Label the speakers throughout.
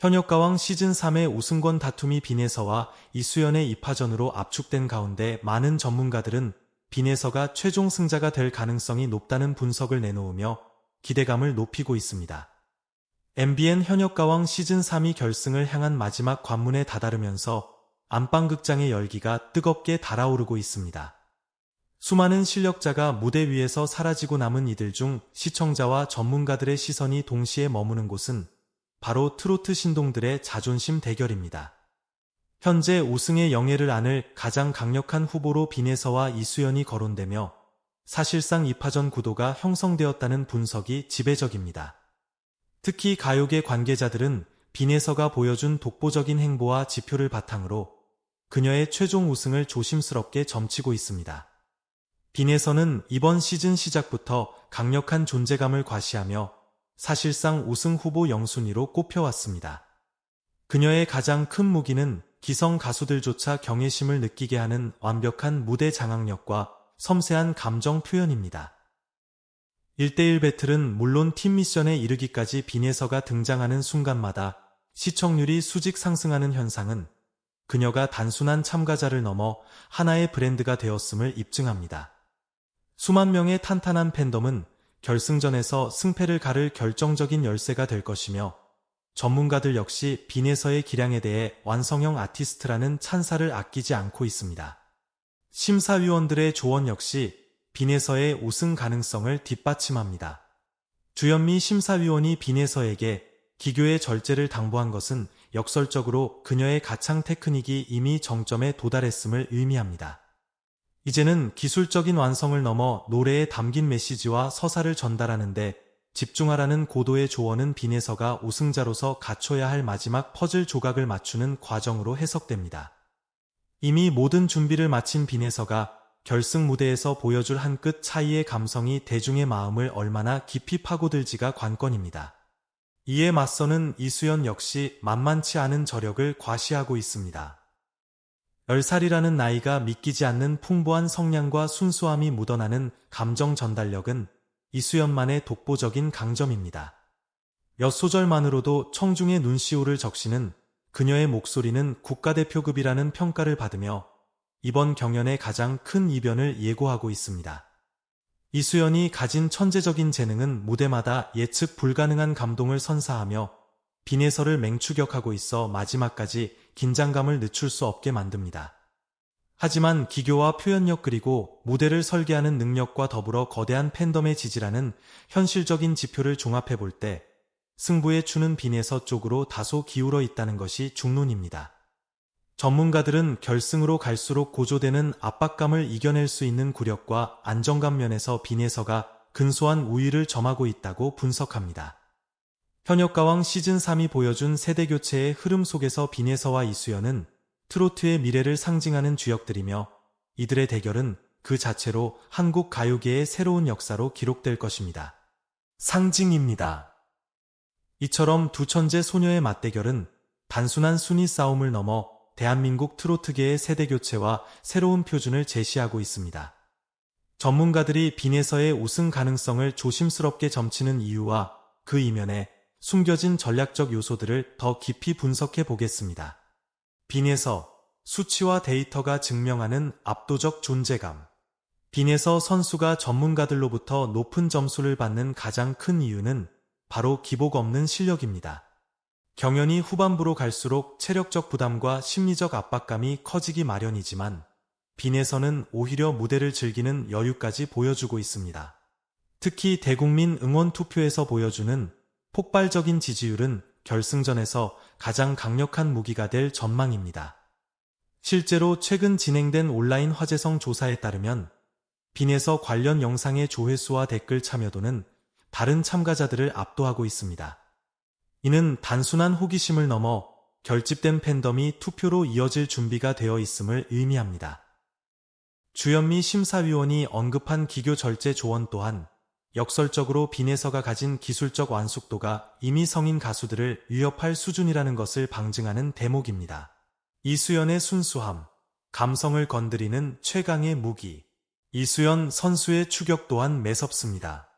Speaker 1: 현역가왕 시즌3의 우승권 다툼이 빈에서와 이수연의 입하전으로 압축된 가운데 많은 전문가들은 빈에서가 최종 승자가 될 가능성이 높다는 분석을 내놓으며 기대감을 높이고 있습니다. MBN 현역가왕 시즌3이 결승을 향한 마지막 관문에 다다르면서 안방극장의 열기가 뜨겁게 달아오르고 있습니다. 수많은 실력자가 무대 위에서 사라지고 남은 이들 중 시청자와 전문가들의 시선이 동시에 머무는 곳은 바로 트로트 신동들의 자존심 대결입니다. 현재 우승의 영예를 안을 가장 강력한 후보로 빈에서와 이수연이 거론되며 사실상 이파전 구도가 형성되었다는 분석이 지배적입니다. 특히 가요계 관계자들은 빈에서가 보여준 독보적인 행보와 지표를 바탕으로 그녀의 최종 우승을 조심스럽게 점치고 있습니다. 빈에서는 이번 시즌 시작부터 강력한 존재감을 과시하며 사실상 우승 후보 영순위로 꼽혀왔습니다. 그녀의 가장 큰 무기는 기성 가수들조차 경외심을 느끼게 하는 완벽한 무대 장악력과 섬세한 감정 표현입니다. 1대1 배틀은 물론 팀 미션에 이르기까지 빈에서가 등장하는 순간마다 시청률이 수직 상승하는 현상은 그녀가 단순한 참가자를 넘어 하나의 브랜드가 되었음을 입증합니다. 수만 명의 탄탄한 팬덤은 결승전에서 승패를 가를 결정적인 열쇠가 될 것이며 전문가들 역시 빈에서의 기량에 대해 완성형 아티스트라는 찬사를 아끼지 않고 있습니다. 심사위원들의 조언 역시 빈에서의 우승 가능성을 뒷받침합니다. 주현미 심사위원이 빈에서에게 기교의 절제를 당부한 것은 역설적으로 그녀의 가창 테크닉이 이미 정점에 도달했음을 의미합니다. 이제는 기술적인 완성을 넘어 노래에 담긴 메시지와 서사를 전달하는데 집중하라는 고도의 조언은 빈에서가 우승자로서 갖춰야 할 마지막 퍼즐 조각을 맞추는 과정으로 해석됩니다. 이미 모든 준비를 마친 빈에서가 결승 무대에서 보여줄 한 끗 차이의 감성이 대중의 마음을 얼마나 깊이 파고들지가 관건입니다. 이에 맞서는 이수연 역시 만만치 않은 저력을 과시하고 있습니다. 10살이라는 나이가 믿기지 않는 풍부한 성량과 순수함이 묻어나는 감정 전달력은 이수연만의 독보적인 강점입니다. 몇 소절만으로도 청중의 눈시울을 적시는 그녀의 목소리는 국가대표급이라는 평가를 받으며 이번 경연의 가장 큰 이변을 예고하고 있습니다. 이수연이 가진 천재적인 재능은 무대마다 예측 불가능한 감동을 선사하며 빈에서를 맹추격하고 있어 마지막까지 긴장감을 늦출 수 없게 만듭니다. 하지만 기교와 표현력 그리고 무대를 설계하는 능력과 더불어 거대한 팬덤의 지지라는 현실적인 지표를 종합해 볼 때 승부에 추는 빈에서 쪽으로 다소 기울어 있다는 것이 중론입니다. 전문가들은 결승으로 갈수록 고조되는 압박감을 이겨낼 수 있는 구력과 안정감 면에서 빈에서가 근소한 우위를 점하고 있다고 분석합니다. 현역가왕 시즌3이 보여준 세대교체의 흐름 속에서 빈에서와 이수연은 트로트의 미래를 상징하는 주역들이며 이들의 대결은 그 자체로 한국 가요계의 새로운 역사로 기록될 것입니다. 상징입니다. 이처럼 두 천재 소녀의 맞대결은 단순한 순위 싸움을 넘어 대한민국 트로트계의 세대교체와 새로운 표준을 제시하고 있습니다. 전문가들이 빈에서의 우승 가능성을 조심스럽게 점치는 이유와 그 이면에 숨겨진 전략적 요소들을 더 깊이 분석해 보겠습니다. 빈에서 수치와 데이터가 증명하는 압도적 존재감. 빈에서 선수가 전문가들로부터 높은 점수를 받는 가장 큰 이유는 바로 기복 없는 실력입니다. 경연이 후반부로 갈수록 체력적 부담과 심리적 압박감이 커지기 마련이지만 빈에서는 오히려 무대를 즐기는 여유까지 보여주고 있습니다. 특히 대국민 응원 투표에서 보여주는 폭발적인 지지율은 결승전에서 가장 강력한 무기가 될 전망입니다. 실제로 최근 진행된 온라인 화제성 조사에 따르면 빈에서 관련 영상의 조회수와 댓글 참여도는 다른 참가자들을 압도하고 있습니다. 이는 단순한 호기심을 넘어 결집된 팬덤이 투표로 이어질 준비가 되어 있음을 의미합니다. 주현미 심사위원이 언급한 기교 절제 조언 또한 역설적으로 빈에서가 가진 기술적 완숙도가 이미 성인 가수들을 위협할 수준이라는 것을 방증하는 대목입니다. 이수연의 순수함, 감성을 건드리는 최강의 무기. 이수연 선수의 추격 또한 매섭습니다.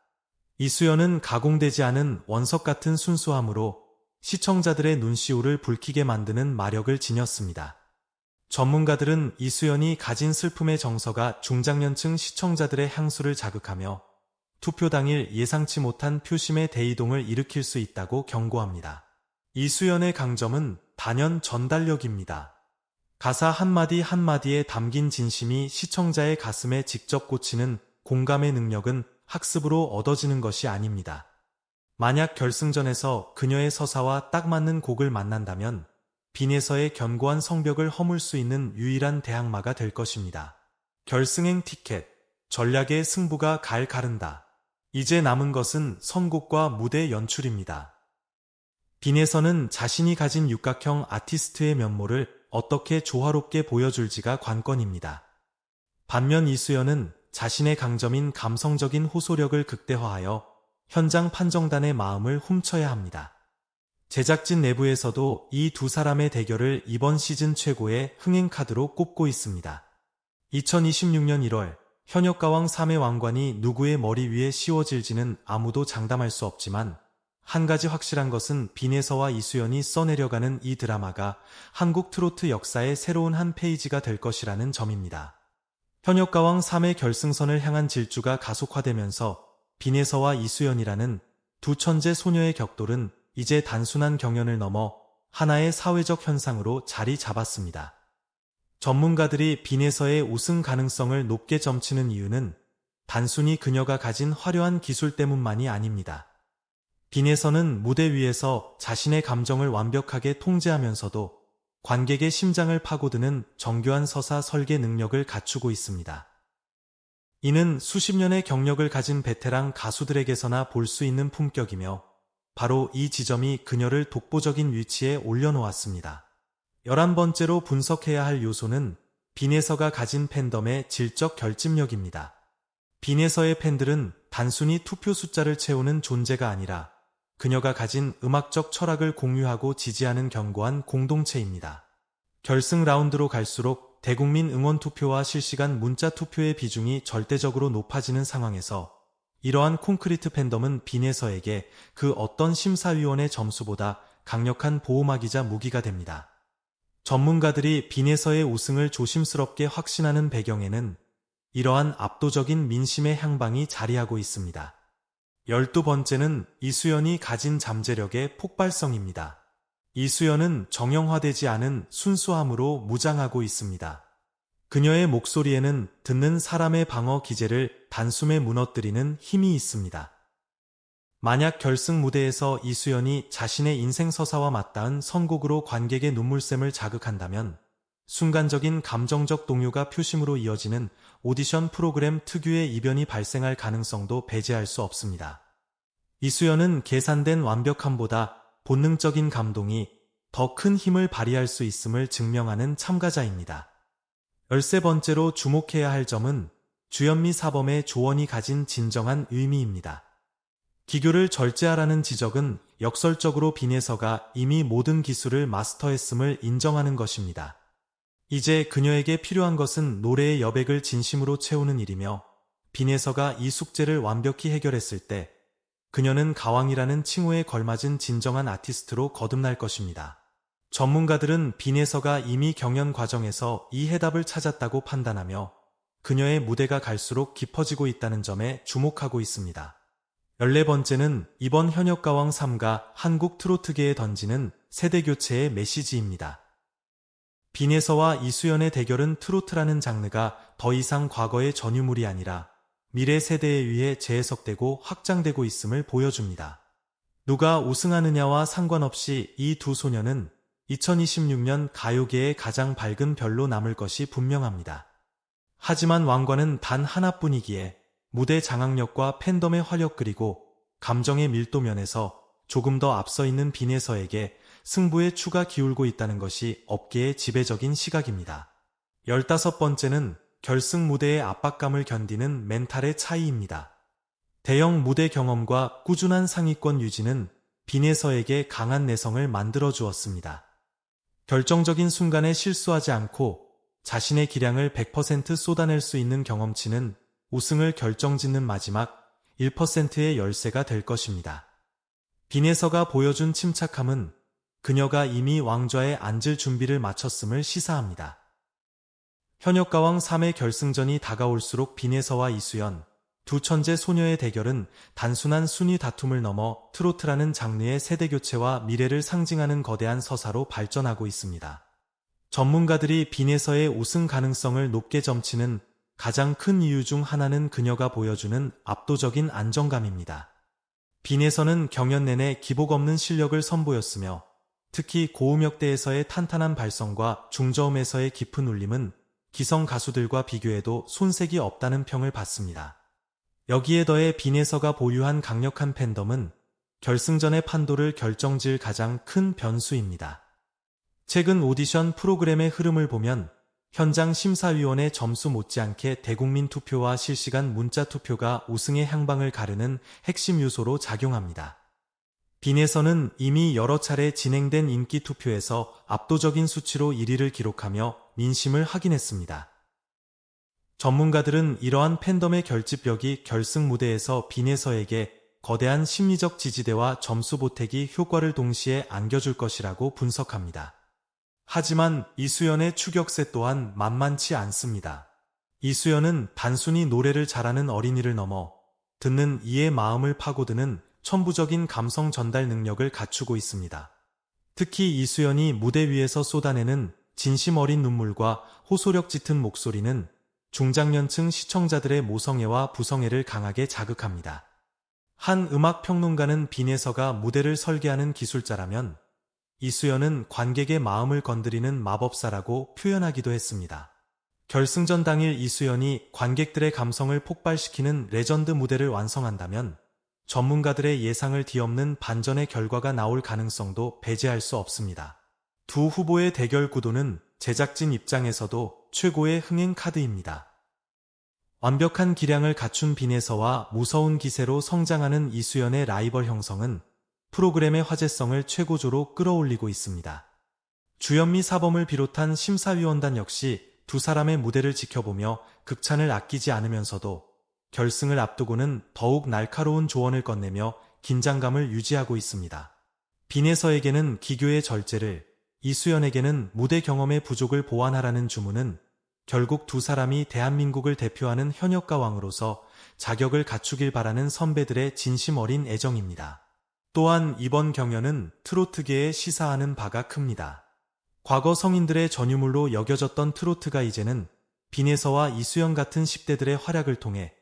Speaker 1: 이수연은 가공되지 않은 원석 같은 순수함으로 시청자들의 눈시울을 붉히게 만드는 마력을 지녔습니다. 전문가들은 이수연이 가진 슬픔의 정서가 중장년층 시청자들의 향수를 자극하며 투표 당일 예상치 못한 표심의 대이동을 일으킬 수 있다고 경고합니다. 이수연의 강점은 단연 전달력입니다. 가사 한마디 한마디에 담긴 진심이 시청자의 가슴에 직접 꽂히는 공감의 능력은 학습으로 얻어지는 것이 아닙니다. 만약 결승전에서 그녀의 서사와 딱 맞는 곡을 만난다면 빈에서의 견고한 성벽을 허물 수 있는 유일한 대항마가 될 것입니다. 결승행 티켓, 전략의 승부가 갈 가른다. 이제 남은 것은 선곡과 무대 연출입니다. 빈에서는 자신이 가진 육각형 아티스트의 면모를 어떻게 조화롭게 보여줄지가 관건입니다. 반면 이수연은 자신의 강점인 감성적인 호소력을 극대화하여 현장 판정단의 마음을 훔쳐야 합니다. 제작진 내부에서도 이 두 사람의 대결을 이번 시즌 최고의 흥행 카드로 꼽고 있습니다. 2026년 1월 현역가왕 3의 왕관이 누구의 머리 위에 씌워질지는 아무도 장담할 수 없지만 한 가지 확실한 것은 빈에서와 이수연이 써내려가는 이 드라마가 한국 트로트 역사의 새로운 한 페이지가 될 것이라는 점입니다. 현역가왕 3의 결승선을 향한 질주가 가속화되면서 빈에서와 이수연이라는 두 천재 소녀의 격돌은 이제 단순한 경연을 넘어 하나의 사회적 현상으로 자리 잡았습니다. 전문가들이 빈에서의 우승 가능성을 높게 점치는 이유는 단순히 그녀가 가진 화려한 기술 때문만이 아닙니다. 빈에서는 무대 위에서 자신의 감정을 완벽하게 통제하면서도 관객의 심장을 파고드는 정교한 서사 설계 능력을 갖추고 있습니다. 이는 수십 년의 경력을 가진 베테랑 가수들에게서나 볼 수 있는 품격이며 바로 이 지점이 그녀를 독보적인 위치에 올려놓았습니다. 열한 번째로 분석해야 할 요소는 빈에서가 가진 팬덤의 질적 결집력입니다. 빈에서의 팬들은 단순히 투표 숫자를 채우는 존재가 아니라 그녀가 가진 음악적 철학을 공유하고 지지하는 견고한 공동체입니다. 결승 라운드로 갈수록 대국민 응원 투표와 실시간 문자 투표의 비중이 절대적으로 높아지는 상황에서 이러한 콘크리트 팬덤은 빈에서에게 그 어떤 심사위원의 점수보다 강력한 보호막이자 무기가 됩니다. 전문가들이 빈에서의 우승을 조심스럽게 확신하는 배경에는 이러한 압도적인 민심의 향방이 자리하고 있습니다. 열두 번째는 이수연이 가진 잠재력의 폭발성입니다. 이수연은 정형화되지 않은 순수함으로 무장하고 있습니다. 그녀의 목소리에는 듣는 사람의 방어 기제를 단숨에 무너뜨리는 힘이 있습니다. 만약 결승 무대에서 이수연이 자신의 인생 서사와 맞닿은 선곡으로 관객의 눈물샘을 자극한다면 순간적인 감정적 동요가 표심으로 이어지는 오디션 프로그램 특유의 이변이 발생할 가능성도 배제할 수 없습니다. 이수연은 계산된 완벽함보다 본능적인 감동이 더 큰 힘을 발휘할 수 있음을 증명하는 참가자입니다. 열세 번째로 주목해야 할 점은 주현미 사범의 조언이 가진 진정한 의미입니다. 기교를 절제하라는 지적은 역설적으로 빈에서가 이미 모든 기술을 마스터했음을 인정하는 것입니다. 이제 그녀에게 필요한 것은 노래의 여백을 진심으로 채우는 일이며 빈에서가 이 숙제를 완벽히 해결했을 때 그녀는 가왕이라는 칭호에 걸맞은 진정한 아티스트로 거듭날 것입니다. 전문가들은 빈에서가 이미 경연 과정에서 이 해답을 찾았다고 판단하며 그녀의 무대가 갈수록 깊어지고 있다는 점에 주목하고 있습니다. 14번째는 이번 현역가왕 3가 한국 트로트계에 던지는 세대교체의 메시지입니다. 빈에서와 이수연의 대결은 트로트라는 장르가 더 이상 과거의 전유물이 아니라 미래 세대에 의해 재해석되고 확장되고 있음을 보여줍니다. 누가 우승하느냐와 상관없이 이 두 소녀는 2026년 가요계의 가장 밝은 별로 남을 것이 분명합니다. 하지만 왕관은 단 하나뿐이기에 무대 장악력과 팬덤의 화력 그리고 감정의 밀도 면에서 조금 더 앞서 있는 빈에서에게 승부에 추가 기울고 있다는 것이 업계의 지배적인 시각입니다. 열다섯 번째는 결승 무대의 압박감을 견디는 멘탈의 차이입니다. 대형 무대 경험과 꾸준한 상위권 유지는 빈에서에게 강한 내성을 만들어 주었습니다. 결정적인 순간에 실수하지 않고 자신의 기량을 100% 쏟아낼 수 있는 경험치는 우승을 결정짓는 마지막 1%의 열쇠가 될 것입니다. 빈에서가 보여준 침착함은 그녀가 이미 왕좌에 앉을 준비를 마쳤음을 시사합니다. 현역가왕 3의 결승전이 다가올수록 빈에서와 이수연, 두 천재 소녀의 대결은 단순한 순위 다툼을 넘어 트로트라는 장르의 세대교체와 미래를 상징하는 거대한 서사로 발전하고 있습니다. 전문가들이 빈에서의 우승 가능성을 높게 점치는 가장 큰 이유 중 하나는 그녀가 보여주는 압도적인 안정감입니다. 빈에서는 경연 내내 기복 없는 실력을 선보였으며 특히 고음역대에서의 탄탄한 발성과 중저음에서의 깊은 울림은 기성 가수들과 비교해도 손색이 없다는 평을 받습니다. 여기에 더해 빈에서가 보유한 강력한 팬덤은 결승전의 판도를 결정질 가장 큰 변수입니다. 최근 오디션 프로그램의 흐름을 보면 현장 심사위원의 점수 못지않게 대국민 투표와 실시간 문자 투표가 우승의 향방을 가르는 핵심 요소로 작용합니다. 빈에서는 이미 여러 차례 진행된 인기 투표에서 압도적인 수치로 1위를 기록하며 민심을 확인했습니다. 전문가들은 이러한 팬덤의 결집력이 결승 무대에서 빈에서에게 거대한 심리적 지지대와 점수 보태기 효과를 동시에 안겨줄 것이라고 분석합니다. 하지만 이수연의 추격세 또한 만만치 않습니다. 이수연은 단순히 노래를 잘하는 어린이를 넘어 듣는 이의 마음을 파고드는 천부적인 감성 전달 능력을 갖추고 있습니다. 특히 이수연이 무대 위에서 쏟아내는 진심 어린 눈물과 호소력 짙은 목소리는 중장년층 시청자들의 모성애와 부성애를 강하게 자극합니다. 한 음악 평론가는 빈에서가 무대를 설계하는 기술자라면 이수연은 관객의 마음을 건드리는 마법사라고 표현하기도 했습니다. 결승전 당일 이수연이 관객들의 감성을 폭발시키는 레전드 무대를 완성한다면 전문가들의 예상을 뒤엎는 반전의 결과가 나올 가능성도 배제할 수 없습니다. 두 후보의 대결 구도는 제작진 입장에서도 최고의 흥행 카드입니다. 완벽한 기량을 갖춘 빈에서와 무서운 기세로 성장하는 이수연의 라이벌 형성은 프로그램의 화제성을 최고조로 끌어올리고 있습니다. 주현미 사범을 비롯한 심사위원단 역시 두 사람의 무대를 지켜보며 극찬을 아끼지 않으면서도 결승을 앞두고는 더욱 날카로운 조언을 건네며 긴장감을 유지하고 있습니다. 빈에서에게는 기교의 절제를, 이수연에게는 무대 경험의 부족을 보완하라는 주문은 결국 두 사람이 대한민국을 대표하는 현역가 왕으로서 자격을 갖추길 바라는 선배들의 진심 어린 애정입니다. 또한 이번 경연은 트로트계에 시사하는 바가 큽니다. 과거 성인들의 전유물로 여겨졌던 트로트가 이제는 빈에서와 이수연 같은 10대들의 활약을 통해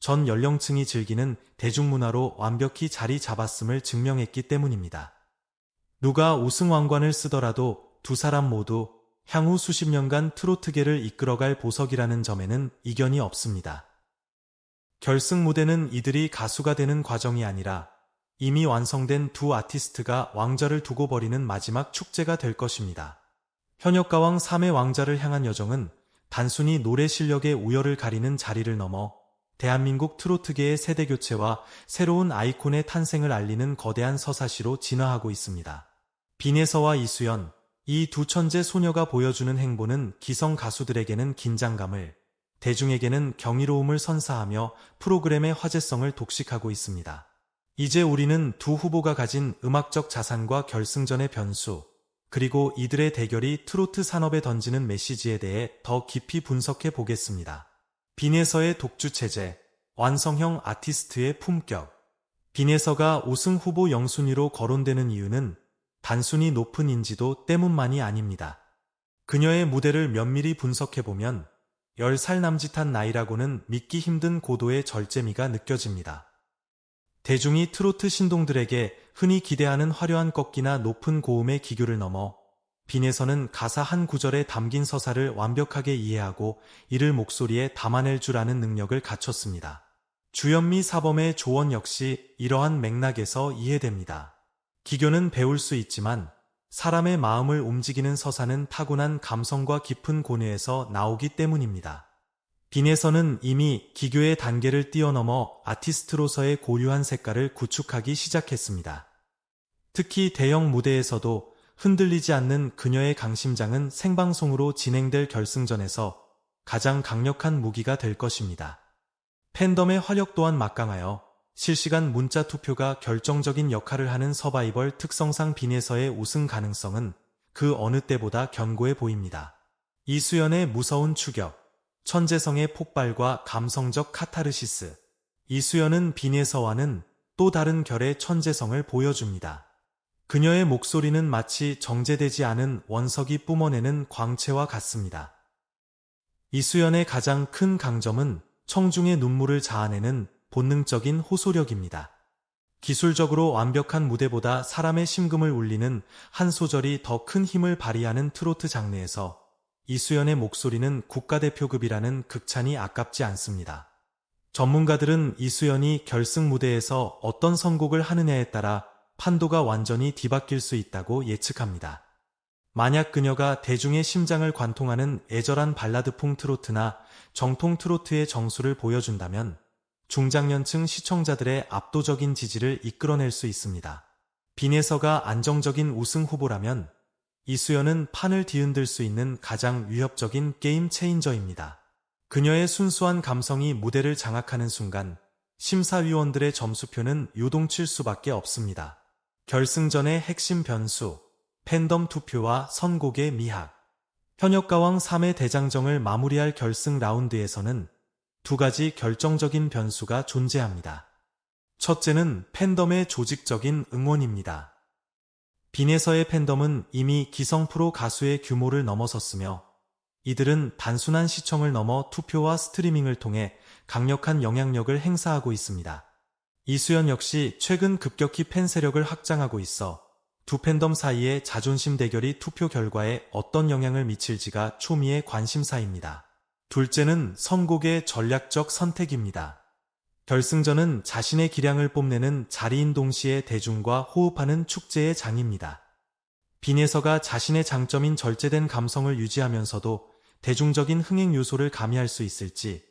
Speaker 1: 전 연령층이 즐기는 대중문화로 완벽히 자리 잡았음을 증명했기 때문입니다. 누가 우승왕관을 쓰더라도 두 사람 모두 향후 수십 년간 트로트계를 이끌어갈 보석이라는 점에는 이견이 없습니다. 결승 무대는 이들이 가수가 되는 과정이 아니라 이미 완성된 두 아티스트가 왕자를 두고 버리는 마지막 축제가 될 것입니다. 현역가왕 3의 왕자를 향한 여정은 단순히 노래 실력의 우열을 가리는 자리를 넘어 대한민국 트로트계의 세대교체와 새로운 아이콘의 탄생을 알리는 거대한 서사시로 진화하고 있습니다. 빈에서와 이수연, 이 두 천재 소녀가 보여주는 행보는 기성 가수들에게는 긴장감을, 대중에게는 경이로움을 선사하며 프로그램의 화제성을 독식하고 있습니다. 이제 우리는 두 후보가 가진 음악적 자산과 결승전의 변수, 그리고 이들의 대결이 트로트 산업에 던지는 메시지에 대해 더 깊이 분석해 보겠습니다. 빈에서의 독주체제, 완성형 아티스트의 품격. 빈에서가 우승 후보 영순위로 거론되는 이유는 단순히 높은 인지도 때문만이 아닙니다. 그녀의 무대를 면밀히 분석해보면 10살 남짓한 나이라고는 믿기 힘든 고도의 절제미가 느껴집니다. 대중이 트로트 신동들에게 흔히 기대하는 화려한 꺾기나 높은 고음의 기교를 넘어 빈에서는 가사 한 구절에 담긴 서사를 완벽하게 이해하고 이를 목소리에 담아낼 줄 아는 능력을 갖췄습니다. 주현미 사범의 조언 역시 이러한 맥락에서 이해됩니다. 기교는 배울 수 있지만 사람의 마음을 움직이는 서사는 타고난 감성과 깊은 고뇌에서 나오기 때문입니다. 빈에서는 이미 기교의 단계를 뛰어넘어 아티스트로서의 고유한 색깔을 구축하기 시작했습니다. 특히 대형 무대에서도 흔들리지 않는 그녀의 강심장은 생방송으로 진행될 결승전에서 가장 강력한 무기가 될 것입니다. 팬덤의 화력 또한 막강하여 실시간 문자 투표가 결정적인 역할을 하는 서바이벌 특성상 빈에서의 우승 가능성은 그 어느 때보다 견고해 보입니다. 이수연의 무서운 추격, 천재성의 폭발과 감성적 카타르시스. 이수연은 빈에서와는 또 다른 결의 천재성을 보여줍니다. 그녀의 목소리는 마치 정제되지 않은 원석이 뿜어내는 광채와 같습니다. 이수연의 가장 큰 강점은 청중의 눈물을 자아내는 본능적인 호소력입니다. 기술적으로 완벽한 무대보다 사람의 심금을 울리는 한 소절이 더 큰 힘을 발휘하는 트로트 장르에서 이수연의 목소리는 국가대표급이라는 극찬이 아깝지 않습니다. 전문가들은 이수연이 결승 무대에서 어떤 선곡을 하느냐에 따라 판도가 완전히 뒤바뀔 수 있다고 예측합니다. 만약 그녀가 대중의 심장을 관통하는 애절한 발라드풍 트로트나 정통 트로트의 정수를 보여준다면 중장년층 시청자들의 압도적인 지지를 이끌어낼 수 있습니다. 빈에서가 안정적인 우승 후보라면 이수연은 판을 뒤흔들 수 있는 가장 위협적인 게임 체인저입니다. 그녀의 순수한 감성이 무대를 장악하는 순간 심사위원들의 점수표는 요동칠 수밖에 없습니다. 결승전의 핵심 변수, 팬덤 투표와 선곡의 미학. 현역가왕 3회 대장정을 마무리할 결승 라운드에서는 두 가지 결정적인 변수가 존재합니다. 첫째는 팬덤의 조직적인 응원입니다. 빈에서의 팬덤은 이미 기성 프로 가수의 규모를 넘어섰으며 이들은 단순한 시청을 넘어 투표와 스트리밍을 통해 강력한 영향력을 행사하고 있습니다. 이수연 역시 최근 급격히 팬 세력을 확장하고 있어 두 팬덤 사이의 자존심 대결이 투표 결과에 어떤 영향을 미칠지가 초미의 관심사입니다. 둘째는 선곡의 전략적 선택입니다. 결승전은 자신의 기량을 뽐내는 자리인 동시에 대중과 호흡하는 축제의 장입니다. 빈에서가 자신의 장점인 절제된 감성을 유지하면서도 대중적인 흥행 요소를 가미할 수 있을지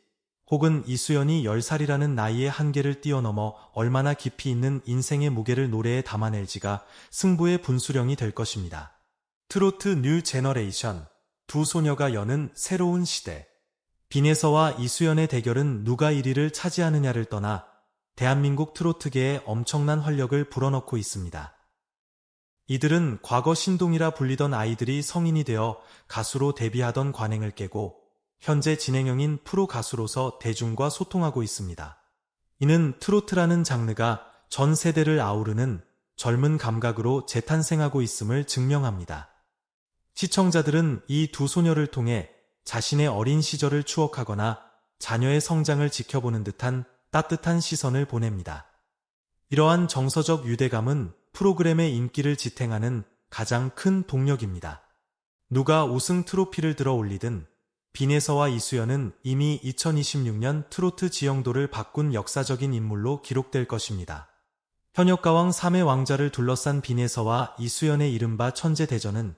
Speaker 1: 혹은 이수연이 10살이라는 나이의 한계를 뛰어넘어 얼마나 깊이 있는 인생의 무게를 노래에 담아낼지가 승부의 분수령이 될 것입니다. 트로트 뉴 제너레이션 두 소녀가 여는 새로운 시대 빈에서와 이수연의 대결은 누가 1위를 차지하느냐를 떠나 대한민국 트로트계에 엄청난 활력을 불어넣고 있습니다. 이들은 과거 신동이라 불리던 아이들이 성인이 되어 가수로 데뷔하던 관행을 깨고 현재 진행형인 프로 가수로서 대중과 소통하고 있습니다. 이는 트로트라는 장르가 전 세대를 아우르는 젊은 감각으로 재탄생하고 있음을 증명합니다. 시청자들은 이 두 소녀를 통해 자신의 어린 시절을 추억하거나 자녀의 성장을 지켜보는 듯한 따뜻한 시선을 보냅니다. 이러한 정서적 유대감은 프로그램의 인기를 지탱하는 가장 큰 동력입니다. 누가 우승 트로피를 들어 올리든 빈에서와 이수연은 이미 2026년 트로트 지형도를 바꾼 역사적인 인물로 기록될 것입니다. 현역가왕 3회 왕자를 둘러싼 빈에서와 이수연의 이른바 천재 대전은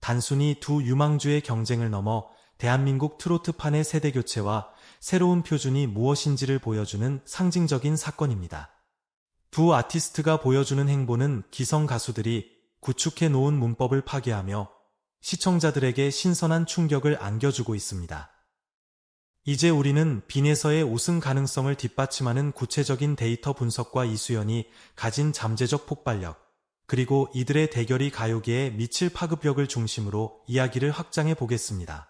Speaker 1: 단순히 두 유망주의 경쟁을 넘어 대한민국 트로트판의 세대 교체와 새로운 표준이 무엇인지를 보여주는 상징적인 사건입니다. 두 아티스트가 보여주는 행보는 기성 가수들이 구축해 놓은 문법을 파괴하며 시청자들에게 신선한 충격을 안겨주고 있습니다. 이제 우리는 빈에서의 우승 가능성을 뒷받침하는 구체적인 데이터 분석과 이수연이 가진 잠재적 폭발력, 그리고 이들의 대결이 가요계에 미칠 파급력을 중심으로 이야기를 확장해 보겠습니다.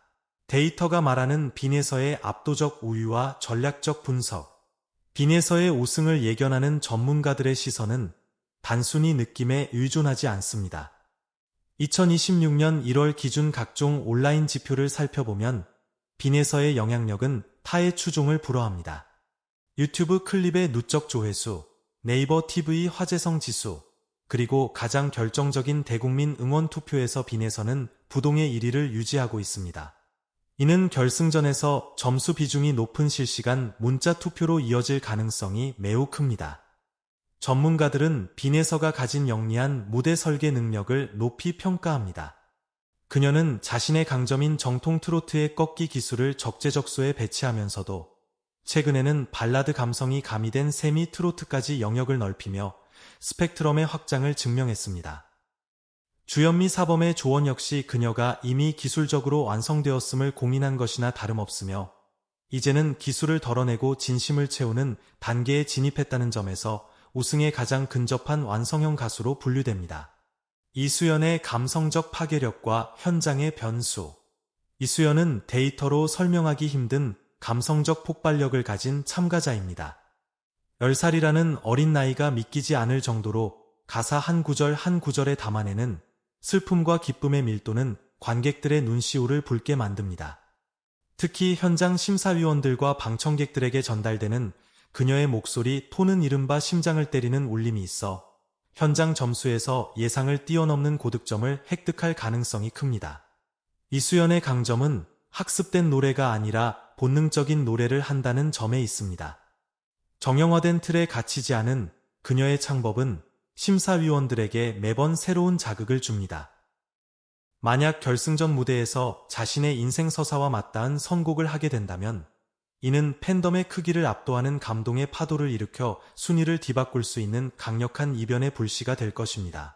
Speaker 1: 데이터가 말하는 빈에서의 압도적 우위와 전략적 분석. 빈에서의 우승을 예견하는 전문가들의 시선은 단순히 느낌에 의존하지 않습니다. 2026년 1월 기준 각종 온라인 지표를 살펴보면 빈에서의 영향력은 타의 추종을 불허합니다. 유튜브 클립의 누적 조회수, 네이버 TV 화제성 지수, 그리고 가장 결정적인 대국민 응원 투표에서 빈에서는 부동의 1위를 유지하고 있습니다. 이는 결승전에서 점수 비중이 높은 실시간 문자 투표로 이어질 가능성이 매우 큽니다. 전문가들은 빈에서가 가진 영리한 무대 설계 능력을 높이 평가합니다. 그녀는 자신의 강점인 정통 트로트의 꺾기 기술을 적재적소에 배치하면서도 최근에는 발라드 감성이 가미된 세미 트로트까지 영역을 넓히며 스펙트럼의 확장을 증명했습니다. 주현미 사범의 조언 역시 그녀가 이미 기술적으로 완성되었음을 공인한 것이나 다름없으며 이제는 기술을 덜어내고 진심을 채우는 단계에 진입했다는 점에서 우승에 가장 근접한 완성형 가수로 분류됩니다. 이수연의 감성적 파괴력과 현장의 변수. 이수연은 데이터로 설명하기 힘든 감성적 폭발력을 가진 참가자입니다. 10살이라는 어린 나이가 믿기지 않을 정도로 가사 한 구절 한 구절에 담아내는 슬픔과 기쁨의 밀도는 관객들의 눈시울을 붉게 만듭니다. 특히 현장 심사위원들과 방청객들에게 전달되는 그녀의 목소리 톤은 이른바 심장을 때리는 울림이 있어 현장 점수에서 예상을 뛰어넘는 고득점을 획득할 가능성이 큽니다. 이수연의 강점은 학습된 노래가 아니라 본능적인 노래를 한다는 점에 있습니다. 정형화된 틀에 갇히지 않은 그녀의 창법은 심사위원들에게 매번 새로운 자극을 줍니다. 만약 결승전 무대에서 자신의 인생 서사와 맞닿은 선곡을 하게 된다면 이는 팬덤의 크기를 압도하는 감동의 파도를 일으켜 순위를 뒤바꿀 수 있는 강력한 이변의 불씨가 될 것입니다.